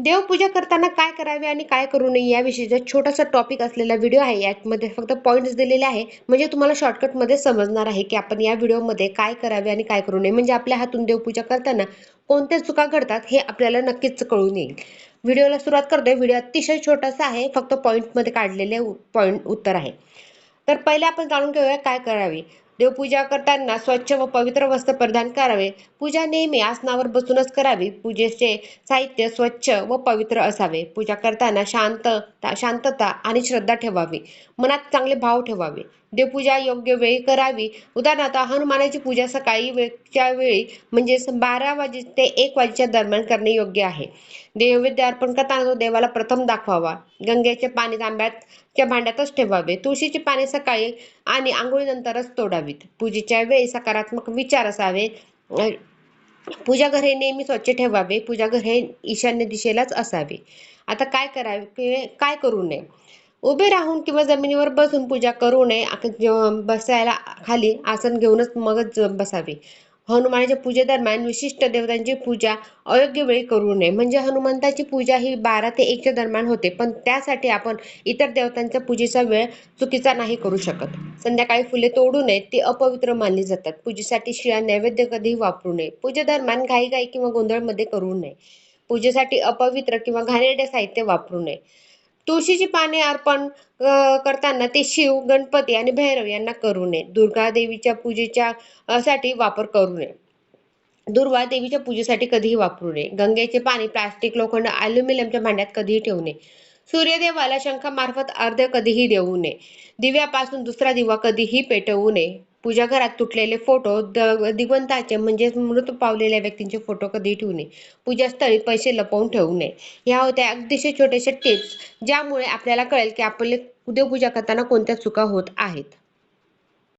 देवपूजा करताना काय करावे आणि काय करू नये याविषयीचा छोटासा टॉपिक असलेला व्हिडिओ आहे यामध्ये फक्त पॉईंट्स दिलेले आहे. म्हणजे तुम्हाला शॉर्टकटमध्ये समजणार आहे की आपण या व्हिडिओमध्ये काय करावे आणि काय करू नये. म्हणजे आपल्या हातून देवपूजा करताना कोणत्या चुका घडतात हे आपल्याला नक्कीच कळून येईल. व्हिडिओला सुरुवात करतोय. व्हिडिओ अतिशय छोटासा आहे. फक्त पॉईंटमध्ये काढलेले पॉईंट उत्तर आहे. तर पहिले आपण जाणून घेऊया काय करावे. देवपूजा करताना स्वच्छ व पवित्र वस्त्र परिधान करावे. पूजा नेहमी आसनावर बसूनच करावी. पूजेचे साहित्य स्वच्छ व पवित्र असावे. पूजा करताना शांत शांतता आणि श्रद्धा ठेवावी. मनात चांगले भाव ठेवावे. देवपूजा योग्य वेळी करावी. उदाहरणार्थ हनुमानाची पूजा सकाळी वेळच्या वेळी म्हणजे बारा वाजे ते एक वाजेच्या दरम्यान करणे योग्य आहे. देवविद्या अर्पण करताना तो देवाला प्रथम दाखवावा. गंगेचे पाणी तांब्याच्या भांड्यातच ठेवावे. तुळशीची पाने सकाळी आणि आंघोळीनंतरच असावीत. पूजेच्या वेळी सकारात्मक विचार असावे. पूजा घर हे नेहमी स्वच्छ ठेवावे. पूजा घर हे ईशान्य दिशेलाच असावे. आता काय करावे? काय करू नये? उभे राहून किंवा जमिनीवर बसून पूजा करू नये. बसायला खाली आसन घेऊनच मगच बसावे. हनुमानाच्या पूजेदरम्यान विशिष्ट देवतांची पूजा अयोग्य वेळी करू नये. म्हणजे हनुमंताची पूजा ही बारा ते एकच्या दरम्यान होते पण त्यासाठी आपण इतर देवतांच्या पूजेचा वेळ चुकीचा नाही करू शकत. संध्याकाळी फुले तोडू नयेत ती अपवित्र मानली जातात. पूजेसाठी शिळा नैवेद्य कधीही वापरू नये. पूजेदरम्यान घाईघाई किंवा गोंधळमध्ये करू नये. पूजेसाठी अपवित्र किंवा घाणेरडे साहित्य वापरू नये. तुळशीची पाने अर्पण करताना ते शिव गणपती आणि भैरव यांना करू नये. दुर्गा देवीच्या पूजेच्या साठी वापर करू नये. दुर्वा देवीच्या पूजेसाठी कधीही वापरू नये. गंगेचे पाणी प्लास्टिक लोखंड अल्युमिनियमच्या भांड्यात कधीही ठेवू नये. सूर्यदेवाला शंखामार्फत अर्ध कधीही देऊ नये. दिव्यापासून दुसरा दिवा कधीही पेटवू नये. पूजा घरात तुटलेले फोटो द दिगंताचे म्हणजेच मृत पावलेल्या व्यक्तींचे फोटो कधी ठेवू नये. पूजास्थळी पैसे लपवून ठेवू नये. ह्या होत्या अगदीशय छोट्याशा टिप्स ज्यामुळे आपल्याला कळेल की आपले देवपूजा करताना कोणत्या चुका होत आहेत.